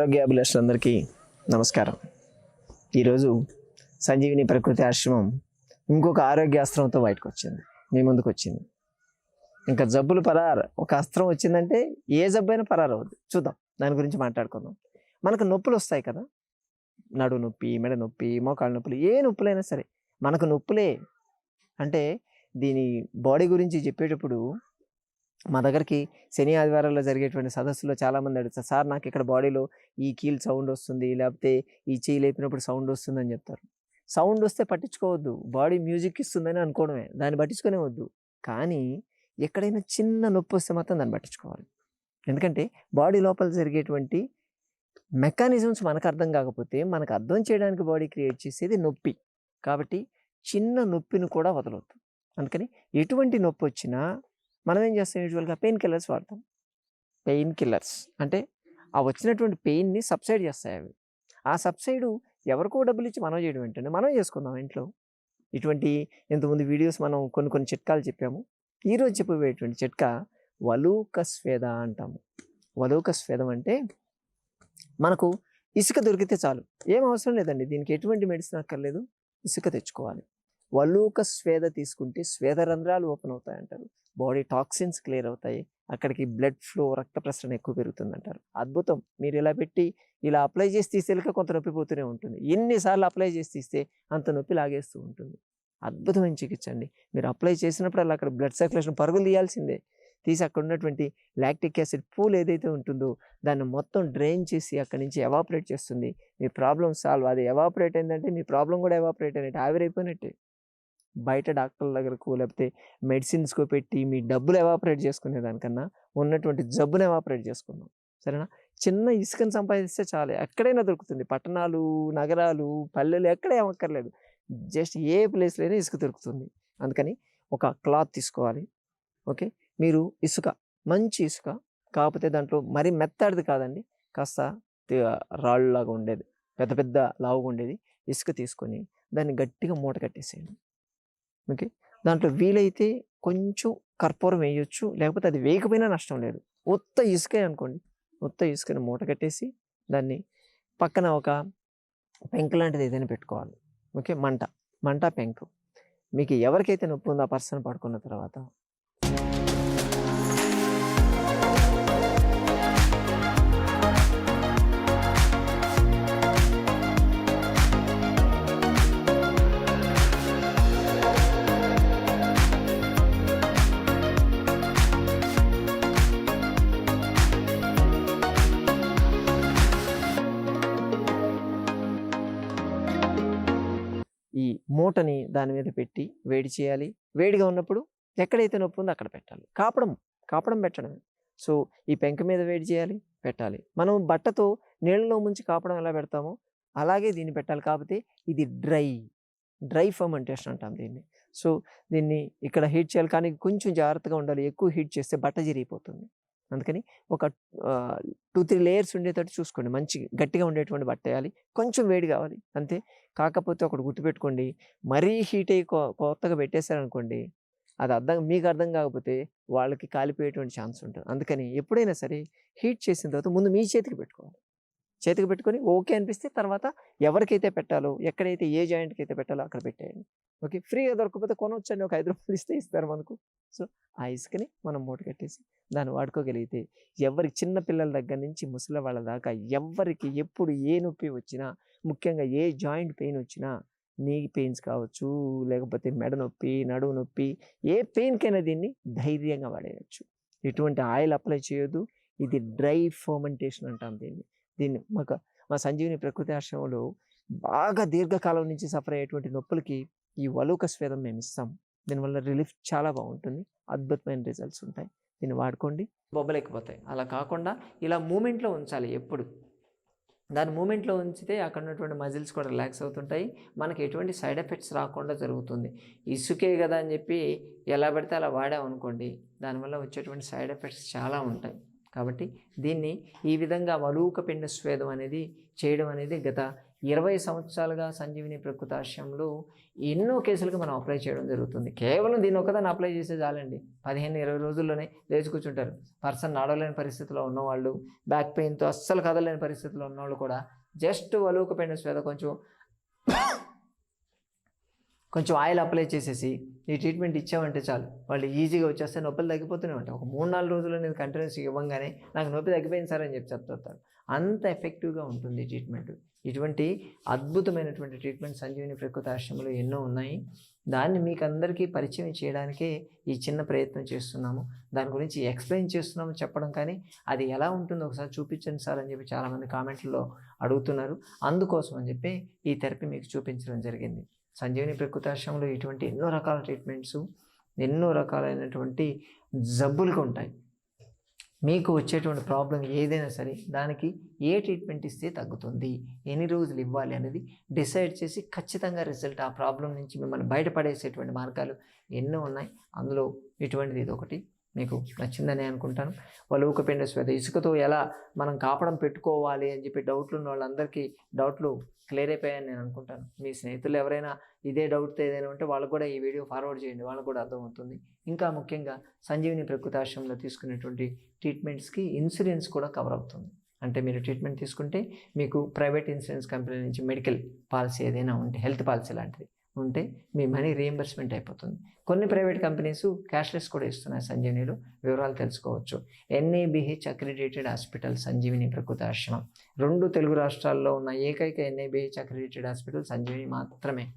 ఆరోగ్యాభిలాషులందరికీ నమస్కారం. ఈరోజు సంజీవిని ప్రకృతి ఆశ్రమం ఇంకొక ఆరోగ్య అస్త్రంతో బయటకు వచ్చింది మీ ముందుకు వచ్చింది ఇంకా జబ్బులు పరారు. ఒక అస్త్రం వచ్చిందంటే ఏ జబ్బు అయినా పరారు అవుద్ది. చూద్దాం. దాని గురించి మాట్లాడుకుందాం. మనకు నొప్పులు వస్తాయి కదా? నడు నొప్పి మెడ నొప్పి మోకాళ్ళ నొప్పులు ఏ నొప్పులైనా సరే మనకు నొప్పులే. అంటే దీని బాడీ గురించి చెప్పేటప్పుడు మా దగ్గరికి శని ఆదివారాల్లో జరిగేటువంటి సదస్సులో చాలామంది అడుగుతారు సార్ నాకు ఇక్కడ బాడీలో ఈ కీల్ సౌండ్ వస్తుంది లేకపోతే ఈ చేయి లేపినప్పుడు సౌండ్ వస్తుంది అని చెప్తారు. సౌండ్ వస్తే పట్టించుకోవద్దు బాడీ మ్యూజిక్ ఇస్తుందని అనుకోవడమే దాన్ని పట్టించుకునే వద్దు. కానీ ఎక్కడైనా చిన్న నొప్పి వస్తే మాత్రం దాన్ని పట్టించుకోవాలి. ఎందుకంటే బాడీ లోపల జరిగేటువంటి మెకానిజమ్స్ మనకు అర్థం కాకపోతే మనకు అర్థం చేయడానికి బాడీ క్రియేట్ చేసేది నొప్పి. కాబట్టి చిన్న నొప్పిని కూడా వదలవద్దు అందుకని ఎటువంటి నొప్పి వచ్చినా మనం ఏం చేస్తాం యూజువల్గా పెయిన్ కిల్లర్స్ వాడతాం. Pain killers. అంటే ఆ వచ్చినటువంటి పెయిన్ని సబ్సైడ్ చేస్తాయి అవి. ఆ సబ్సైడు ఎవరికో డబ్బులు ఇచ్చి మనం చేయడం ఏంటంటే మనం చేసుకుందాం ఇంట్లో. ఇటువంటి ఇంతకుముందు వీడియోస్ మనం కొన్ని కొన్ని చిట్కాలు చెప్పాము. ఈరోజు చెప్పబోయేటువంటి చిట్కా వలూక స్వేద అంటాము. వలూక స్వేదం అంటే మనకు ఇసుక దొరికితే చాలు. ఏం అవసరం లేదండి. దీనికి ఎటువంటి మెడిసిన్ అక్కర్లేదు. ఇసుక తెచ్చుకోవాలి. వలూక స్వేద తీసుకుంటే స్వేద రంధ్రాలు ఓపెన్ అవుతాయి అంటారు బాడీ టాక్సిన్స్ క్లియర్ అవుతాయి. అక్కడికి బ్లడ్ ఫ్లో రక్త ప్రసరణ ఎక్కువ పెరుగుతుంది అంటారు అద్భుతం. మీరు ఇలా పెట్టి ఇలా అప్లై చేసి తీసేలా కొంత నొప్పి పోతూనే ఉంటుంది. ఎన్నిసార్లు అప్లై చేసి తీస్తే అంత నొప్పి లాగేస్తూ ఉంటుంది. అద్భుతమైన చికిత్స అండి. మీరు అప్లై చేసినప్పుడు అలా అక్కడ బ్లడ్ సర్క్యులేషన్ పరుగులు తీయాల్సిందే. తీసి అక్కడ ఉన్నటువంటి లాక్టిక్ యాసిడ్ పూల్ ఏదైతే ఉంటుందో దాన్ని మొత్తం డ్రైన్ చేసి అక్కడి నుంచి ఎవాపరేట్ చేస్తుంది. మీ ప్రాబ్లం సాల్వ్. అది ఎవాపరేట్ అయిందంటే మీ ప్రాబ్లం కూడా ఎవాపరేట్ అయినట్టు ఆవిరైపోయినట్టే. బయట డాక్టర్ల దగ్గరకు లేకపోతే మెడిసిన్స్కో పెట్టి మీ డబ్బులు ఎవాపరేట్ చేసుకునే దానికన్నా ఉన్నటువంటి జబ్బును ఎవాపరేట్ చేసుకుందాం. సరేనా? చిన్న ఇసుకను సంపాదిస్తే చాలు. ఎక్కడైనా దొరుకుతుంది. పట్టణాలు నగరాలు పల్లెలు ఎక్కడ ఏమక్కర్లేదు జస్ట్ ఏ ప్లేస్లో అయినా ఇసుక దొరుకుతుంది. అందుకని ఒక క్లాత్ తీసుకోవాలి. ఓకే? మీరు ఇసుక మంచి ఇసుక కాకపోతే దాంట్లో మరీ మెత్తడిది కాదండి. కాస్త రాళ్ళలాగా ఉండేది. పెద్ద పెద్ద లావుగా ఉండేది. ఇసుక తీసుకొని దాన్ని గట్టిగా మూట కట్టేసేయండి. ఓకే. దాంట్లో వీలైతే కొంచెం కర్పూరం వేయొచ్చు. లేకపోతే అది వేయకపోయినా నష్టం లేదు. ఉత్త ఇసుకే అనుకోండి. ఉత్త ఇసుకని మూట కట్టేసి దాన్ని పక్కన ఒక పెంకు లాంటిది ఏదైనా పెట్టుకోవాలి. ఓకే. మంట. మంట పెంకు. మీకు ఎవరికైతే నొప్పి ఉందో ఆ పర్సన్ పడుకున్న తర్వాత ఈ మూటని దాని మీద పెట్టి వేడి చేయాలి. వేడిగా ఉన్నప్పుడు ఎక్కడైతే నొప్పి ఉందో అక్కడ పెట్టాలి. కాపడం కాపడం పెట్టడమే. సో ఈ పెంక మీద వేడి చేయాలి పెట్టాలి. మనం బట్టతో నీళ్ళలో ముంచి కాపడం ఎలా పెడతామో అలాగే దీన్ని పెట్టాలి. కాకపోతే ఇది డ్రై డ్రై ఫర్మెంటేషన్ అంటాం దీన్ని. సో దీన్ని ఇక్కడ హీట్ చేయాలి. కానీ కొంచెం జాగ్రత్తగా ఉండాలి. ఎక్కువ హీట్ చేస్తే బట్ట జరిగిపోతుంది. అందుకని ఒక టూ త్రీ లేయర్స్ ఉండేటట్టు చూసుకోండి. మంచి గట్టిగా ఉండేటువంటి బట్ట వేయాలి. కొంచెం వేడి కావాలి. అంతే. కాకపోతే ఒకటి గుర్తుపెట్టుకోండి. మరీ హీట్ అయ్యి కొ- కొత్తగా పెట్టేశారనుకోండి అది అర్థం మీకు అర్థం కాకపోతే వాళ్ళకి కాలిపోయేటువంటి ఛాన్స్ ఉంటుంది. అందుకని ఎప్పుడైనా సరే హీట్ చేసిన తర్వాత ముందు మీ చేతికి పెట్టుకోవాలి. చేతికి పెట్టుకొని ఓకే అనిపిస్తే తర్వాత ఎవరికైతే పెట్టాలో ఎక్కడైతే ఏ జాయింట్కి అయితే పెట్టాలో అక్కడ పెట్టేయండి. ఓకే. ఫ్రీగా దొరకకపోతే కొనవచ్చండి ఒక ఐదు రూపాయలు ఇస్తే ఇస్తారు మనకు. సో ఆ ఇసుకని మనం మూట కట్టేసి దాన్ని వాడుకోగలిగితే ఎవరికి చిన్న పిల్లల దగ్గర నుంచి ముసలి వాళ్ళ దాకా ఎవరికి ఎప్పుడు ఏ నొప్పి వచ్చినా ముఖ్యంగా ఏ జాయింట్ పెయిన్ వచ్చినా నీ పెయిన్స్ కావచ్చు లేకపోతే మెడ నొప్పి నడుము నొప్పి ఏ పెయిన్కైనా దీన్ని ధైర్యంగా వాడేయచ్చు. ఎటువంటి ఆయిల్ అప్లై చేయొద్దు. ఇది డ్రై ఫర్మెంటేషన్ అంటాం దీన్ని. దీన్ని మాకు మా సంజీవిని ప్రకృతి ఆశ్రమంలో బాగా దీర్ఘకాలం నుంచి సఫర్ అయ్యేటువంటి నొప్పులకి ఈ వలూక స్వేదం మేము ఇస్తాం. దీనివల్ల రిలీఫ్ చాలా బాగుంటుంది. అద్భుతమైన రిజల్ట్స్ ఉంటాయి. దీన్ని వాడుకోండి. బొబ్బలేకపోతాయి. అలా కాకుండా ఇలా మూమెంట్లో ఉంచాలి ఎప్పుడు. దాని మూమెంట్లో ఉంచితే అక్కడ ఉన్నటువంటి మజిల్స్ కూడా రిలాక్స్ అవుతుంటాయి. మనకి ఎటువంటి సైడ్ ఎఫెక్ట్స్ రాకుండా జరుగుతుంది. ఇసుకే కదా అని చెప్పి ఎలా పడితే అలా వాడామనుకోండి దానివల్ల వచ్చేటువంటి సైడ్ ఎఫెక్ట్స్ చాలా ఉంటాయి. కాబట్టి దీన్ని ఈ విధంగా వలూక పిండ స్వేదం అనేది చేయడం అనేది గత ఇరవై సంవత్సరాలుగా సంజీవిని ప్రకృతాశ్రయంలో ఎన్నో కేసులకు మనం అప్లై చేయడం జరుగుతుంది. కేవలం దీని ఒక్కదాన్ని అప్లై చేసే చాలండి. పదిహేను ఇరవై రోజుల్లోనే లేచి కూర్చుంటారు. పర్సన్ నడవలేని పరిస్థితిలో ఉన్నవాళ్ళు బ్యాక్ పెయిన్తో అస్సలు కదలలేని పరిస్థితిలో ఉన్నవాళ్ళు కూడా జస్ట్ వలువకపోయిన స్వేద కొంచెం కొంచెం ఆయిల్ అప్లై చేసేసి ఈ ట్రీట్మెంట్ ఇచ్చామంటే చాలు. వాళ్ళు ఈజీగా వచ్చేస్తే నొప్పులు తగ్గిపోతూనే ఉంటాయి. ఒక మూడు నాలుగు రోజుల్లో నేను కంటిన్యూస్ ఇవ్వగానే నాకు నొప్పి తగ్గిపోయింది సార్ అని చెప్పి చెప్తారు. అంత ఎఫెక్టివ్గా ఉంటుంది ఈ ట్రీట్మెంట్ ఇటువంటి అద్భుతమైనటువంటి ట్రీట్మెంట్ సంజీవిని ప్రకృతి ఆశ్రమంలో ఎన్నో ఉన్నాయి. దాన్ని మీకు అందరికీ పరిచయం చేయడానికే ఈ చిన్న ప్రయత్నం చేస్తున్నాము. దాని గురించి ఎక్స్ప్లెయిన్ చేస్తున్నాము చెప్పడం కానీ అది ఎలా ఉంటుందో ఒకసారి చూపించండి సార్ అని చెప్పి చాలామంది కామెంట్లలో అడుగుతున్నారు. అందుకోసం అని చెప్పి ఈ థెరపీ మీకు చూపించడం జరిగింది. సంజీవిని ప్రకృతి ఆశ్రమంలో ఇటువంటి ఎన్నో రకాల ట్రీట్మెంట్స్ ఎన్నో రకాలైనటువంటి జబ్బులుగా ఉంటాయి. మీకు వచ్చేటువంటి ప్రాబ్లం ఏదైనా సరే దానికి ఏ ట్రీట్మెంట్ ఇస్తే తగ్గుతుంది ఎన్ని రోజులు ఇవ్వాలి అనేది డిసైడ్ చేసి ఖచ్చితంగా రిజల్ట్ ఆ ప్రాబ్లం నుంచి మిమ్మల్ని బయటపడేసేటువంటి మార్గాలు ఎన్నో ఉన్నాయి. అందులో ఇటువంటిది ఇది ఒకటి. మీకు నచ్చిందని అనుకుంటాను. వాళ్ళు శ్వేత ఇసుకతో ఎలా మనం కాపడం పెట్టుకోవాలి అని చెప్పి డౌట్లు ఉన్న వాళ్ళందరికీ డౌట్లు క్లియర్ అయిపోయాయని నేను అనుకుంటాను. మీ స్నేహితులు ఎవరైనా ఇదే డౌట్తో ఏదైనా ఉంటే వాళ్ళకు కూడా ఈ వీడియో ఫార్వర్డ్ చేయండి. వాళ్ళకు కూడా అర్థమవుతుంది. ఇంకా ముఖ్యంగా సంజీవిని ప్రకృతి ఆశ్రమంలో తీసుకునేటువంటి ట్రీట్మెంట్స్కి ఇన్సూరెన్స్ కూడా కవర్ అవుతుంది. అంటే మీరు ట్రీట్మెంట్ తీసుకుంటే మీకు ప్రైవేట్ ఇన్సూరెన్స్ కంపెనీ నుంచి మెడికల్ పాలసీ ఏదైనా ఉంటే హెల్త్ పాలసీ లాంటిది. ఉంటే మీ మనీ రీఎంబర్స్మెంట్ అయిపోతుంది. కొన్ని ప్రైవేట్ కంపెనీస్ క్యాష్లెస్ కూడా ఇస్తున్నాయి సంజీవినిలో. వివరాలు తెలుసుకోవచ్చు. ఎన్ఏబిహెచ్ అక్రిడేటెడ్ హాస్పిటల్ సంజీవిని ప్రకృతి ఆశ్రమం. రెండు తెలుగు రాష్ట్రాల్లో ఉన్న ఏకైక ఎన్ఏబిహెచ్ అక్రిడేటెడ్ హాస్పిటల్ సంజీవిని మాత్రమే.